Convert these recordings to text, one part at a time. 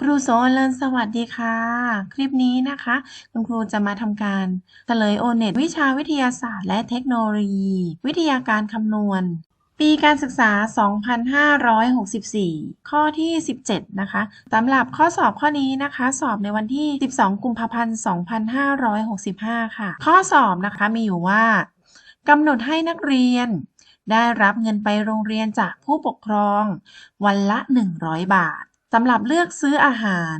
ครูโสเลินสวัสดีค่ะ คลิปนี้นะคะ คุณครูจะมาทำการเฉลยโอเน็ตวิชาวิทยาศาสตร์และเทคโนโลยี วิทยาการคำนวณ ปีการศึกษา 2564 ข้อที่ 17 นะคะสำหรับข้อสอบข้อนี้นะคะ สอบในวันที่ 12 กุมภาพันธ์ 2565 ค่ะ ข้อสอบนะคะมีอยู่ว่ากำหนดให้นักเรียน ได้รับเงินไปโรงเรียนจากผู้ปกครอง วันละ 100 บาท สำหรับเลือกซื้ออาหาร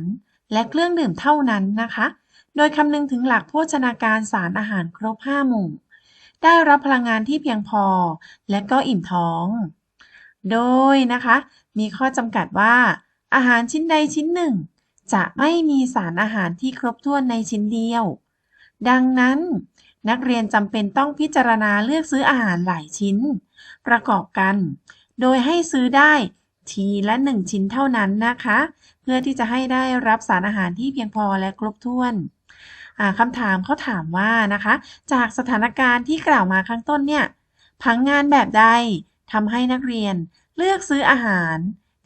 และเครื่องดื่มเท่านั้นนะคะ โดยคำนึงถึงหลักโภชนาการสารอาหารครบ 5 หมู่ ได้รับพลังงานที่เพียงพอ และก็อิ่มท้อง โดยนะคะ มีข้อจำกัดว่า อาหารชิ้นใดชิ้นหนึ่ง จะไม่มีสารอาหารที่ครบถ้วนในชิ้นเดียว ดังนั้นนักเรียนจำเป็นต้องพิจารณาเลือกซื้ออาหารหลายชิ้น ประกอบกัน โดยให้ซื้อได้ ทีละหนึ่งชิ้นเท่านั้นนะคะ เพื่อที่จะให้ได้รับสารอาหารที่เพียงพอและครบถ้วนอ่าคำถามเขาถามว่านะคะ จากสถานการณ์ที่กล่าวมาข้างต้นเนี่ยผังงานแบบใดทำให้นักเรียนเลือกซื้ออาหาร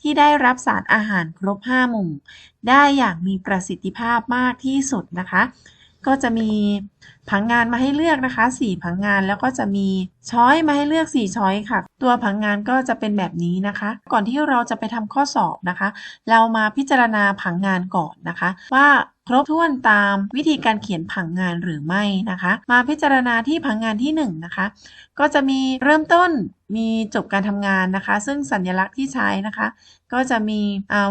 ที่ได้รับสารอาหารครบ 5 หมู่ ได้อย่างมีประสิทธิภาพมากที่สุดนะคะ ก็จะมีผังงานมาให้เลือกนะคะ 4 ผังงานแล้วก็จะมีช้อยมาให้เลือก 4 ช้อยค่ะ ตัวผังงานก็จะเป็นแบบนี้นะคะ ก่อนที่เราจะไปทำข้อสอบนะคะ เรามาพิจารณาผังงานก่อนนะคะ ว่าครบถ้วนตามวิธีการเขียนผังงานหรือไม่นะคะ มาพิจารณาที่ผังงานที่ 1 นะคะ ก็จะมีเริ่มต้นมีจบการทำงานนะคะ ซึ่งสัญลักษณ์ที่ใช้นะคะ ก็จะมี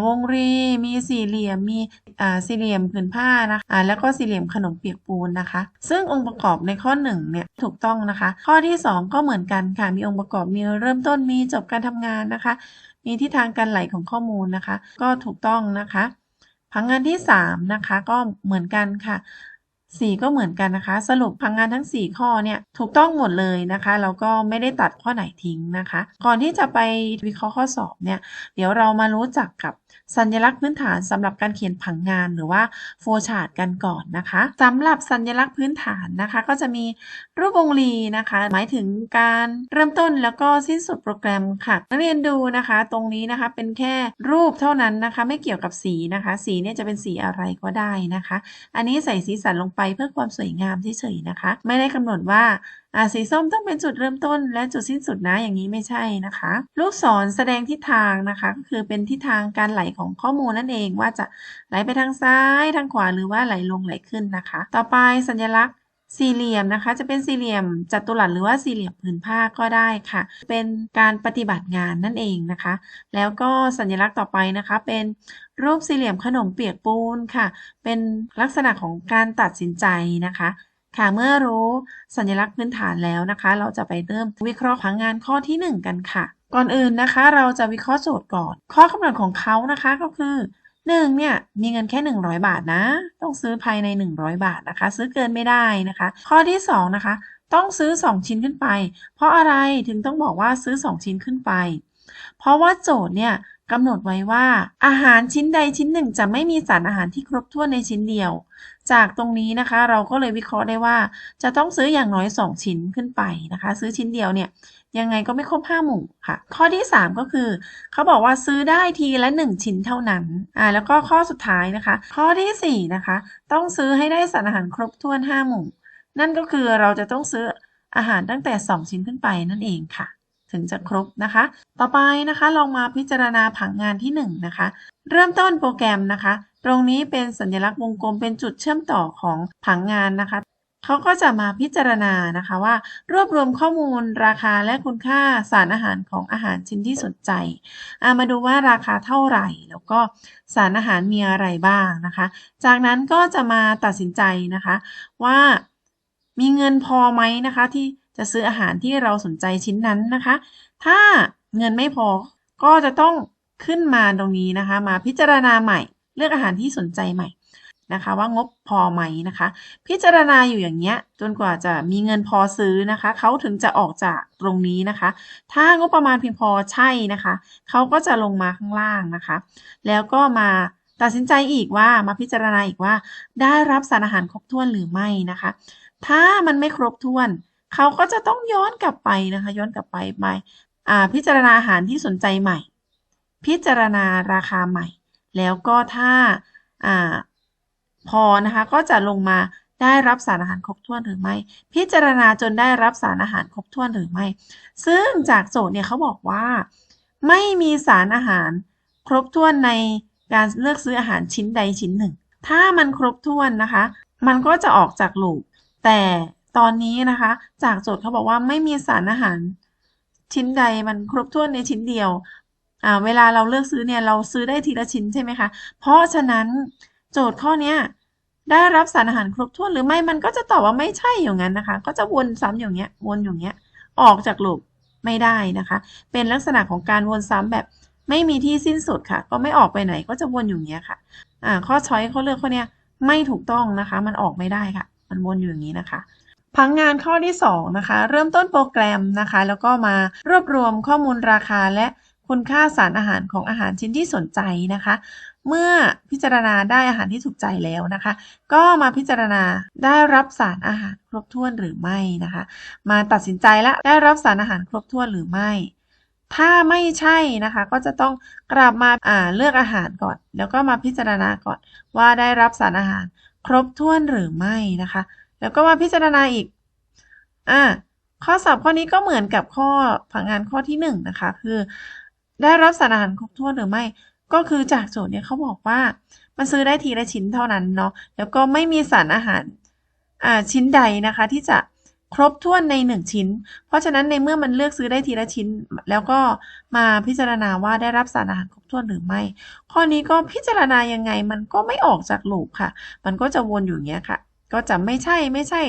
วงรี มีสี่เหลี่ยม มี สี่เหลี่ยมผืนผ้านะคะแล้วก็สี่เหลี่ยมขนมเปียกปูนนะคะ ซึ่งองค์ประกอบในข้อ1เนี่ยถูกต้องนะคะ ข้อที่ 2 ก็เหมือนกันค่ะมีองค์ประกอบมีเริ่มต้นมีจบการทำงานนะคะ มีทิศทางการไหลของข้อมูลนะคะ ก็ถูกต้องนะคะ ผังงานที่3นะคะก็เหมือนกันค่ะ สี่ก็เหมือนกันนะคะ สรุปพังงานทั้ง 4 ข้อเนี่ยถูกต้องหมดเลยนะคะแล้วก็ไม่ได้ตัดข้อไหนทิ้งนะคะ ก่อนที่จะไปวิเคราะห์ข้อสอบเนี่ยเดี๋ยวเรามารู้จักกับสัญลักษณ์พื้นฐานสำหรับการเขียนผังงานหรือว่าโฟชาร์ตกันก่อนนะคะสำหรับสัญลักษณ์พื้นฐานนะคะ ก็จะมีรูปวงรีนะคะ หมายถึงการเริ่มต้นแล้วก็สิ้นสุดโปรแกรมค่ะนักเรียนดูนะคะ ตรงนี้นะคะเป็นแค่รูปเท่านั้นนะคะ ไม่เกี่ยวกับสีนะคะ สีเนี่ยจะเป็นสีอะไรก็ได้นะคะ อันนี้ใส่สีสันลงไปเพื่อความสวยงามเฉยๆนะคะ ไม่ได้กำหนดว่าอ่าสีส้มต้องเป็นจุดเริ่มต้นและจุดสิ้นสุดนะอย่างนี้ไม่ใช่นะคะ ลูกศรแสดงทิศทางนะคะก็คือเป็นทิศทางการไหลของข้อมูลนั่นเองว่าจะไหลไปทางซ้ายทางขวาหรือว่าไหลลงไหลขึ้นนะคะ ต่อไปสัญลักษณ์ สี่เหลี่ยมนะคะ จะเป็นสี่เหลี่ยมจัตุรัสหรือว่าสี่เหลี่ยมผืนผ้าก็ได้ค่ะ เป็นการปฏิบัติงานนั่นเองนะคะ แล้วก็สัญลักษณ์ต่อไปนะคะ เป็นรูปสี่เหลี่ยมขนมเปียกปูนค่ะ เป็นลักษณะของการตัดสินใจนะคะค่ะเมื่อรู้สัญลักษณ์พื้นฐานแล้วนะคะ เราจะไปเริ่มวิเคราะห์ผังงานข้อที่ 1 กันค่ะ ก่อนอื่นนะคะ เราจะวิเคราะห์โจทย์ก่อน ข้อกำหนดของเขานะคะก็คือ 1เนี่ยมีเงินแค่ 100 บาทนะ ต้องซื้อภายใน 100 บาทนะคะ ซื้อเกินไม่ได้นะคะ ข้อที่2นะคะ ต้องซื้อ 2 ชิ้นขึ้นไป เพราะอะไรถึงต้องบอกว่าซื้อ 2 ชิ้นขึ้นไป เพราะว่าโจทย์เนี่ยกำหนดไว้ว่า อาหารชิ้นใดชิ้นหนึ่ง จะไม่มีสารอาหารที่ครบถ้วนในชิ้นเดียว จากตรงนี้นะคะ เราก็เลยวิเคราะห์ได้ว่า จะต้องซื้ออย่างน้อย 2 ชิ้นขึ้นไปนะคะ ซื้อชิ้นเดียวเนี่ย ยังไงก็ไม่ครบ5หมู่ค่ะ ข้อที่ 3 ก็คือเขาบอกว่าซื้อได้ทีละ 1 ชิ้นเท่านั้นอ่าแล้วก็ข้อสุดท้ายนะคะ ข้อที่4นะคะ ต้องซื้อให้ได้สารอาหารครบถ้วน 5 หมู่ นั่นก็คือเราจะต้องซื้ออาหารตั้งแต่ 2 ชิ้นขึ้นไปนั่นเองค่ะถึงจะครบนะคะ ต่อไปนะคะลองมาพิจารณาผังงานที่1นนะคะ เริ่มต้นโปรแกรมนะคะ ตรงนี้เป็นสัญลักษณ์วงกลมเป็นจุดเชื่อมต่อของผังงานนะคะ เขาก็จะมาพิจารณานะคะว่า รวบรวมข้อมูลราคาและคุณค่าสารอาหารของอาหารชิ้นที่สนใจามาดูว่าราคาเท่าไหร่ แล้วก็สารอาหารมีอะไรบ้างนะคะ จากนั้นก็จะมาตัดสินใจนะคะว่ามีเงินพอไหมนะคะ ที่จะซื้ออาหารที่เราสนใจชิ้นนั้นนะคะ ถ้าเงินไม่พอก็จะต้องขึ้นมาตรงนี้นะคะ มาพิจารณาใหม่ เลือกอาหารที่สนใจใหม่ นะคะ ว่างบพอไหมนะคะ พิจารณาอยู่อย่างเงี้ย จนกว่าจะมีเงินพอซื้อนะคะเขาถึงจะออกจากตรงนี้นะคะ ถ้างบประมาณเพียงพอใช่นะคะเขาก็จะลงมาข้างล่างนะคะ แล้วก็มาตัดสินใจอีกว่ามาพิจารณาอีกว่า ได้รับสารอาหารครบถ้วนหรือไม่นะคะ ถ้ามันไม่ครบถ้วนเขาก็จะต้องย้อนกลับไปนะคะ ย้อนกลับไปไปพิจารณาอาหารที่สนใจใหม่ พิจารณาราคาใหม่ แล้วก็ถ้าอ่า พอนะคะ ก็จะลงมาได้รับสารอาหารครบถ้วนหรือไม่ พิจารณาจนได้รับสารอาหารครบถ้วนหรือไม่ ซึ่งจากโจทย์เนี่ยเขาบอกว่า ไม่มีสารอาหารครบถ้วนในการเลือกซื้ออาหารชิ้นใดชิ้นหนึ่ง ถ้ามันครบถ้วนนะคะ มันก็จะออกจากลูปแต่ตอนนี้นะคะ จากโจทย์เขาบอกว่าไม่มีสารอาหาร ชิ้นใดมันครบถ้วนในชิ้นเดียวเวลาเราเลือกซื้อเนี่ยเราซื้อได้ทีละชิ้นใช่ไหมคะ เพราะฉะนั้น โจทย์ข้อเนี้ยได้รับสารอาหารครบถ้วนหรือไม่มันก็จะตอบว่าไม่ใช่อย่างนั้นนะคะ ก็จะวนซ้ำอย่างเงี้ยวนอย่างเงี้ยออกจากลูปไม่ได้นะคะ เป็นลักษณะของการวนซ้ำแบบไม่มีที่สิ้นสุดค่ะ ก็ไม่ออกไปไหนก็จะวนอยู่อย่างเงี้ยค่ะอ่าข้อช้อยข้อเลือกข้อเนี้ยไม่ถูกต้องนะคะ มันออกไม่ได้ค่ะ มันวนอยู่อย่างนี้นะคะพังงานข้อที่2นะคะเริ่มต้นโปรแกรมนะคะ แล้วก็มารวบรวมข้อมูลราคาและคุณค่าสารอาหารของอาหารชิ้นที่สนใจนะคะ เมื่อพิจารณาได้อาหารที่ถูกใจแล้วนะคะ ก็มาพิจารณาได้รับสารอาหารครบถ้วนหรือไม่นะคะ มาตัดสินใจและได้รับสารอาหารครบถ้วนหรือไม่ ถ้าไม่ใช่นะคะ ก็จะต้องกลับมาอ่าเลือกอาหารก่อน แล้วก็มาพิจารณาก่อนว่าได้รับสารอาหารครบถ้วนหรือไม่นะคะ แล้วก็มาพิจารณาอีกอ่าข้อสอบข้อนี้ก็เหมือนกับข้อผังงานข้อที่หนึ่งนะคะคือ ได้รับสารอาหารครบถ้วนหรือไม่ ก็คือจากโจทย์เนี่ยเขาบอกว่า มันซื้อได้ทีละชิ้นเท่านั้นเนาะแล้วก็ไม่มีสารอาหารอ่าชิ้นใดนะคะ ที่จะครบถ้วนในหนึ่งชิ้น เพราะฉะนั้นในเมื่อมันเลือกซื้อได้ทีละชิ้น แล้วก็มาพิจารณาว่าได้รับสารอาหารครบถ้วนหรือไม่ ข้อนี้ก็พิจารณายังไงมันก็ไม่ออกจากลูปค่ะ มันก็จะวนอยู่อย่างเงี้ยค่ะ ก็จะไม่ใช่ไม่ใช่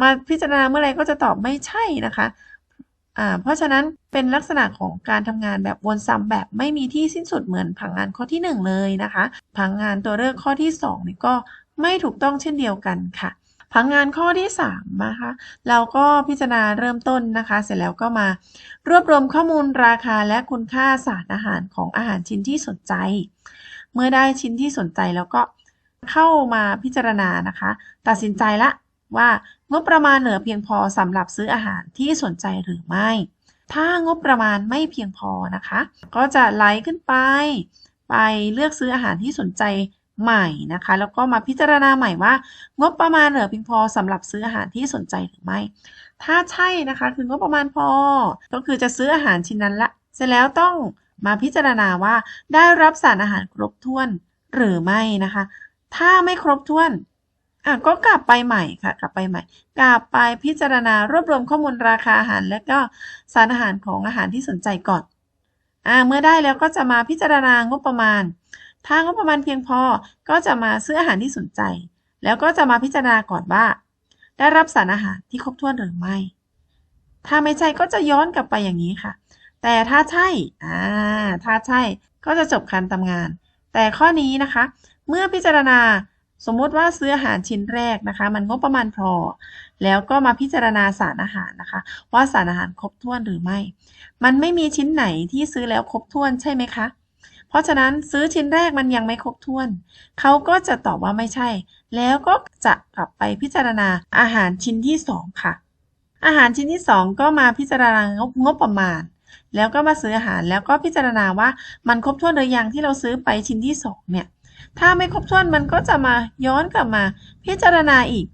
มาพิจารณาเมื่อไรก็จะตอบไม่ใช่นะคะ อ่าเพราะฉะนั้นเป็นลักษณะของการทำงานแบบวนซ้ำแบบไม่มีที่สิ้นสุดเหมือนผังงานข้อที่ 1 เลยนะคะ ผังงานตัวเลือกข้อที่2นี่ก็ไม่ถูกต้องเช่นเดียวกันค่ะ ผังงานข้อที่3นะคะเราก็พิจารณาเริ่มต้นนะคะ เสร็จแล้วก็มารวบรวมข้อมูลราคาและคุณค่าสารอาหารของอาหารชิ้นที่สนใจ เมื่อได้ชิ้นที่สนใจแล้วก็เข้ามาพิจารณานะคะ ตัดสินใจละ ว่างบประมาณเหลือเพียงพอสำหรับซื้ออาหารที่สนใจหรือไม่ ถ้างบประมาณไม่เพียงพอนะคะ ก็จะไล่ขึ้นไป ไปเลือกซื้ออาหารที่สนใจใหม่นะคะ แล้วก็มาพิจารณาใหม่ว่า งบประมาณเหลือเพียงพอสำหรับซื้ออาหารที่สนใจหรือไม่ ถ้าใช่นะคะคืองบประมาณพอ ก็คือจะซื้ออาหารชิ้นนั้นละ เสร็จแล้วต้องมาพิจารณาว่าได้รับสารอาหารครบถ้วนหรือไม่นะคะ ถ้าไม่ครบถ้วน อะก็กลับไปใหม่ค่ะ กลับไปใหม่ กลับไปพิจารณารวบรวมข้อมูลราคาอาหาร และก็สารอาหารของอาหารที่สนใจก่อนอ่าเมื่อได้แล้วก็จะมาพิจารณางบประมาณ ถ้างบประมาณเพียงพอก็จะมาซื้ออาหารที่สนใจ แล้วก็จะมาพิจารณาก่อนว่า ได้รับสารอาหารที่ครบถ้วนหรือไม่ ถ้าไม่ใช่ก็จะย้อนกลับไปอย่างนี้ค่ะ แต่ถ้าใช่อ่าถ้าใช่ก็จะจบการทำงาน แต่ข้อนี้นะคะ เมื่อพิจารณา สมมติว่าซื้ออาหารชิ้นแรกนะคะ มันงบประมาณพอ แล้วก็มาพิจารณาสารอาหารนะคะ ว่าสารอาหารครบถ้วนหรือไม่ มันไม่มีชิ้นไหนที่ซื้อแล้วครบถ้วนใช่ไหมคะ เพราะฉะนั้นซื้อชิ้นแรกมันยังไม่ครบถ้วน เขาก็จะตอบว่าไม่ใช่ แล้วก็จะกลับไปพิจารณาอาหารชิ้นที่สองค่ะ อาหารชิ้นที่สองก็มาพิจารณางบงบประมาณ แล้วก็มาซื้ออาหารแล้วก็พิจารณาว่ามันครบถ้วนหรือยังที่เราซื้อไปชิ้นที่สองเนี่ย ถ้าไม่ครบถ้วนมันก็จะมาย้อนกลับมา พิจารณาอีก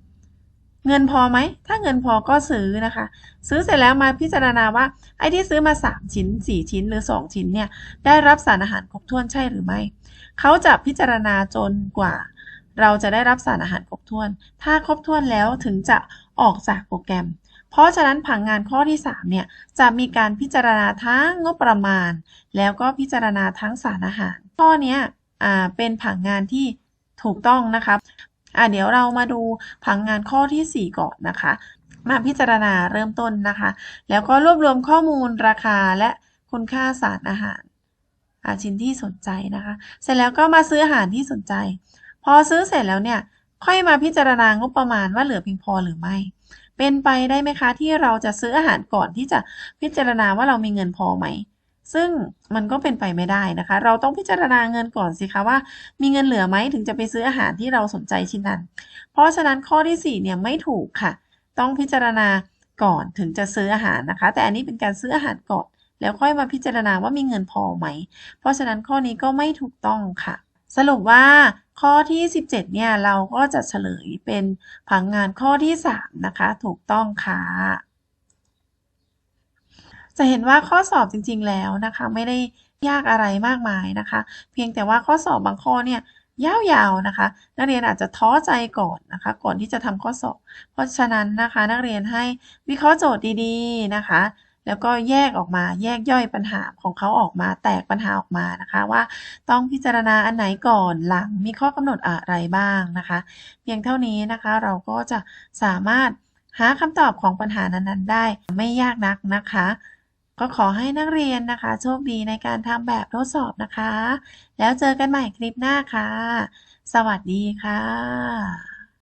เงินพอไหม ถ้าเงินพอก็ซื้อนะคะ ซื้อเสร็จแล้วมาพิจารณาว่า ไอ้ที่ซื้อมา 3 ชิ้น 4 ชิ้นหรือ 2 ชิ้นเนี่ย ได้รับสารอาหารครบถ้วนใช่หรือไม่ เขาจะพิจารณาจนกว่า เราจะได้รับสารอาหารครบถ้วน ถ้าครบถ้วนแล้วถึงจะออกจากโปรแกรมเพราะฉะนั้นผังงานข้อที่ 3 เนี่ย จะมีการพิจารณาทั้งงบประมาณ แล้วก็พิจารณาทั้งสารอาหาร ข้อเนี้ย อ่าเป็นผังงานที่ถูกต้องนะคะอ่าเดี๋ยวเรามาดูผังงานข้อที่ 4 ก่อนนะคะ มาพิจารณาเริ่มต้นนะคะ แล้วก็รวบรวมข้อมูลราคาและคุณค่าสารอาหารอาชิ้นที่สนใจนะคะ เสร็จแล้วก็มาซื้ออาหารที่สนใจ พอซื้อเสร็จแล้วเนี่ย ค่อยมาพิจารณางบประมาณว่าเหลือเพียงพอหรือไม่ เป็นไปได้ไหมคะที่เราจะซื้ออาหารก่อนที่จะพิจารณาว่าเรามีเงินพอไหม ซึ่งมันก็เป็นไปไม่ได้นะคะ เราต้องพิจารณาเงินก่อนสิคะว่า มีเงินเหลือไหมถึงจะไปซื้ออาหารที่เราสนใจชิ้นนั้น เพราะฉะนั้นข้อที่4เนี่ยไม่ถูกค่ะ ต้องพิจารณาก่อนถึงจะซื้ออาหารนะคะ แต่อันนี้เป็นการซื้ออาหารก่อน แล้วค่อยมาพิจารณาว่ามีเงินพอไหม เพราะฉะนั้นข้อนี้ก็ไม่ถูกต้องค่ะ สรุปว่าข้อที่ 17 เนี่ยเราก็จะเฉลยเป็นผังงานข้อที่ 3 นะคะ ถูกต้องค่ะ จะเห็นว่าข้อสอบจริง ๆ แล้วนะคะ ไม่ได้ยากอะไรมากมายนะคะ เพียงแต่ว่าข้อสอบบางข้อเนี่ยยาวๆนะคะ นักเรียนอาจจะท้อใจก่อนนะคะ ก่อนที่จะทำข้อสอบ เพราะฉะนั้นนะคะ นักเรียนให้วิเคราะห์โจทย์ดีๆนะคะ แล้วก็แยกออกมาแยกย่อยปัญหาของเขาออกมาแตกปัญหาออกมานะคะ ว่าต้องพิจารณาอันไหนก่อนหลังมีข้อกำหนดอะไรบ้างนะคะ เพียงเท่านี้นะคะเราก็จะสามารถหาคำตอบของปัญหานั้นๆ ได้ไม่ยากนักนะคะ ก็ขอให้นักเรียนนะคะ โชคดีในการทำแบบทดสอบนะคะ แล้วเจอกันใหม่คลิปหน้าค่ะ สวัสดีค่ะ